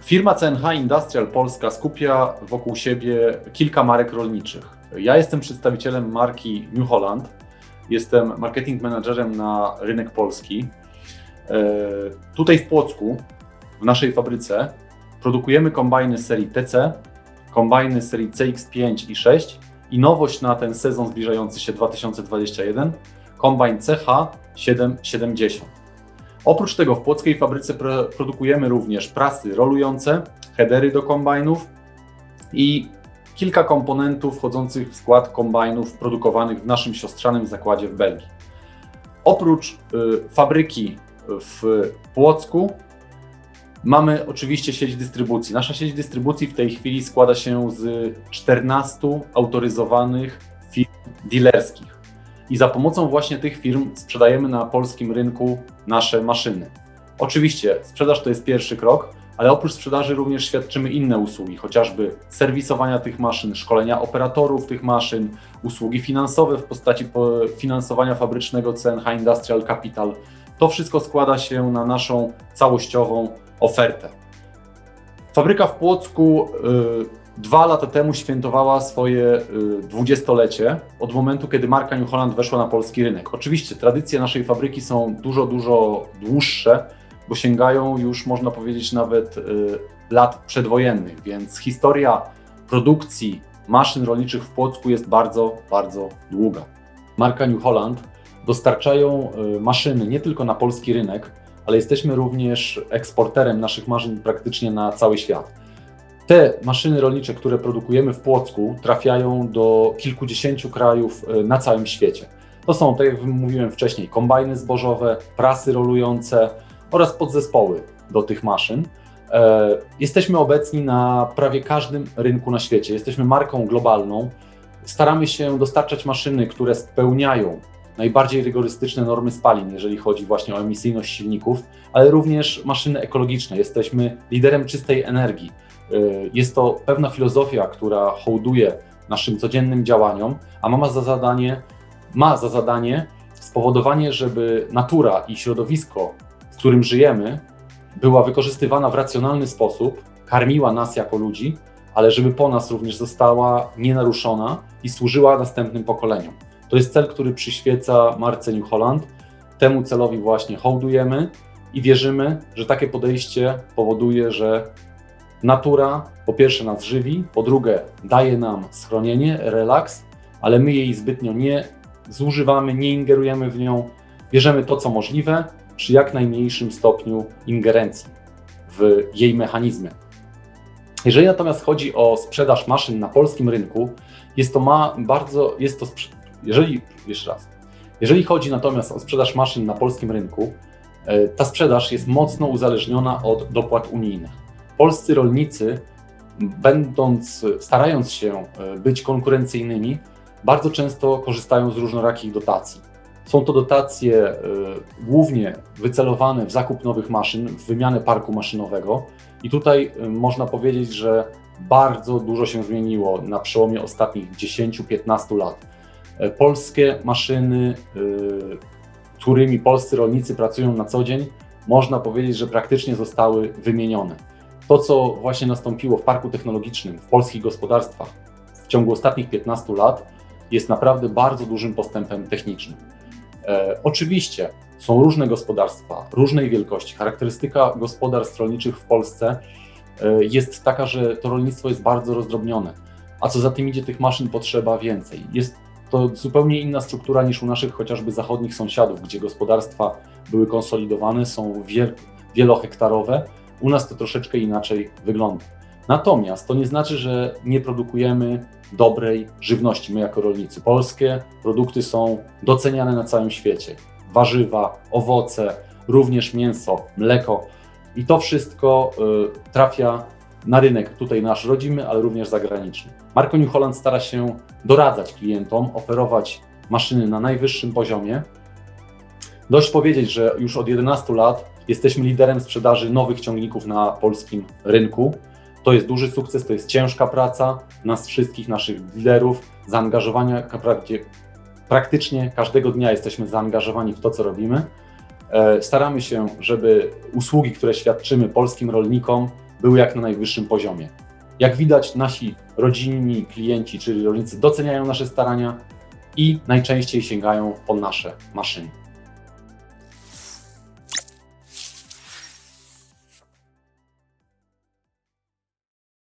Firma CNH Industrial Polska skupia wokół siebie kilka marek rolniczych. Ja jestem przedstawicielem marki New Holland. Jestem marketing managerem na rynek polski. E, Tutaj w Płocku, w naszej fabryce, produkujemy kombajny serii TC, kombajny serii CX5 i 6 i nowość na ten sezon zbliżający się 2021, kombajn CH770. Oprócz tego w płockiej fabryce pro- produkujemy również prasy rolujące, headery do kombajnów i kilka komponentów wchodzących w skład kombajnów produkowanych w naszym siostrzanym zakładzie w Belgii. Oprócz y, fabryki w Płocku mamy oczywiście sieć dystrybucji. Nasza sieć dystrybucji w tej chwili składa się z 14 autoryzowanych firm dealerskich. I za pomocą właśnie tych firm sprzedajemy na polskim rynku nasze maszyny. Oczywiście sprzedaż to jest pierwszy krok, ale oprócz sprzedaży również świadczymy inne usługi, chociażby serwisowania tych maszyn, szkolenia operatorów tych maszyn, usługi finansowe w postaci po- finansowania fabrycznego CNH Industrial Capital. To wszystko składa się na naszą całościową ofertę. Fabryka w Płocku y, dwa lata temu świętowała swoje y, dwudziestolecie od momentu, kiedy marka New Holland weszła na polski rynek. Oczywiście tradycje naszej fabryki są dużo, dużo dłuższe, bo sięgają już, można powiedzieć, nawet y, lat przedwojennych, więc historia produkcji maszyn rolniczych w Płocku jest bardzo, bardzo długa. Marka New Holland dostarczają y, maszyny nie tylko na polski rynek, ale jesteśmy również eksporterem naszych maszyn praktycznie na cały świat. Te maszyny rolnicze, które produkujemy w Płocku, trafiają do kilkudziesięciu krajów y, na całym świecie. To są, tak jak mówiłem wcześniej, kombajny zbożowe, prasy rolujące oraz podzespoły do tych maszyn. E, Jesteśmy obecni na prawie każdym rynku na świecie. Jesteśmy marką globalną. Staramy się dostarczać maszyny, które spełniają najbardziej rygorystyczne normy spalin, jeżeli chodzi właśnie o emisyjność silników, ale również maszyny ekologiczne. Jesteśmy liderem czystej energii. Y, Jest to pewna filozofia, która hołduje naszym codziennym działaniom, a ma za zadanie, ma za zadanie spowodowanie, żeby natura i środowisko, w którym żyjemy, była wykorzystywana w racjonalny sposób, karmiła nas jako ludzi, ale żeby po nas również została nienaruszona i służyła następnym pokoleniom. To jest cel, który przyświeca marce New Holland. Temu celowi właśnie hołdujemy i wierzymy, że takie podejście powoduje, że natura po pierwsze nas żywi, po drugie daje nam schronienie, relaks, ale my jej zbytnio nie zużywamy, nie ingerujemy w nią. Bierzemy to, co możliwe, przy jak najmniejszym stopniu ingerencji w jej mechanizmy. Jeżeli natomiast chodzi o sprzedaż maszyn na polskim rynku, jest to ma bardzo, jest to, jeżeli, jeszcze raz, jeżeli chodzi natomiast o sprzedaż maszyn na polskim rynku, e, ta sprzedaż jest mocno uzależniona od dopłat unijnych. Polscy rolnicy, będąc, starając się e, być konkurencyjnymi, bardzo często korzystają z różnorakich dotacji. Są to dotacje y, głównie wycelowane w zakup nowych maszyn, w wymianę parku maszynowego. I tutaj y, można powiedzieć, że bardzo dużo się zmieniło na przełomie ostatnich 10-15 lat. E, Polskie maszyny, którymi polscy rolnicy pracują na co dzień, można powiedzieć, że praktycznie zostały wymienione. To, co właśnie nastąpiło w parku technologicznym w polskich gospodarstwach w ciągu ostatnich 15 lat, jest naprawdę bardzo dużym postępem technicznym. E, oczywiście są różne gospodarstwa, różnej wielkości. Charakterystyka gospodarstw rolniczych w Polsce e, jest taka, że to rolnictwo jest bardzo rozdrobnione, a co za tym idzie, tych maszyn potrzeba więcej. Jest to zupełnie inna struktura niż u naszych chociażby zachodnich sąsiadów, gdzie gospodarstwa były konsolidowane, są wiel- wielohektarowe. U nas to troszeczkę inaczej wygląda. Natomiast to nie znaczy, że nie produkujemy dobrej żywności, my jako rolnicy. Polskie produkty są doceniane na całym świecie. Warzywa, owoce, również mięso, mleko. I to wszystko y, trafia na rynek tutaj nasz rodzimy, ale również zagraniczny. Marco New Holland stara się doradzać klientom, oferować maszyny na najwyższym poziomie. Dość powiedzieć, że już od 11 lat jesteśmy liderem sprzedaży nowych ciągników na polskim rynku. To jest duży sukces, to jest ciężka praca nas wszystkich, naszych liderów, zaangażowania, praktycznie każdego dnia jesteśmy zaangażowani w to, co robimy. E, Staramy się, żeby usługi, które świadczymy polskim rolnikom, były jak na najwyższym poziomie. Jak widać, nasi rodzinni klienci, czyli rolnicy, doceniają nasze starania i najczęściej sięgają po nasze maszyny.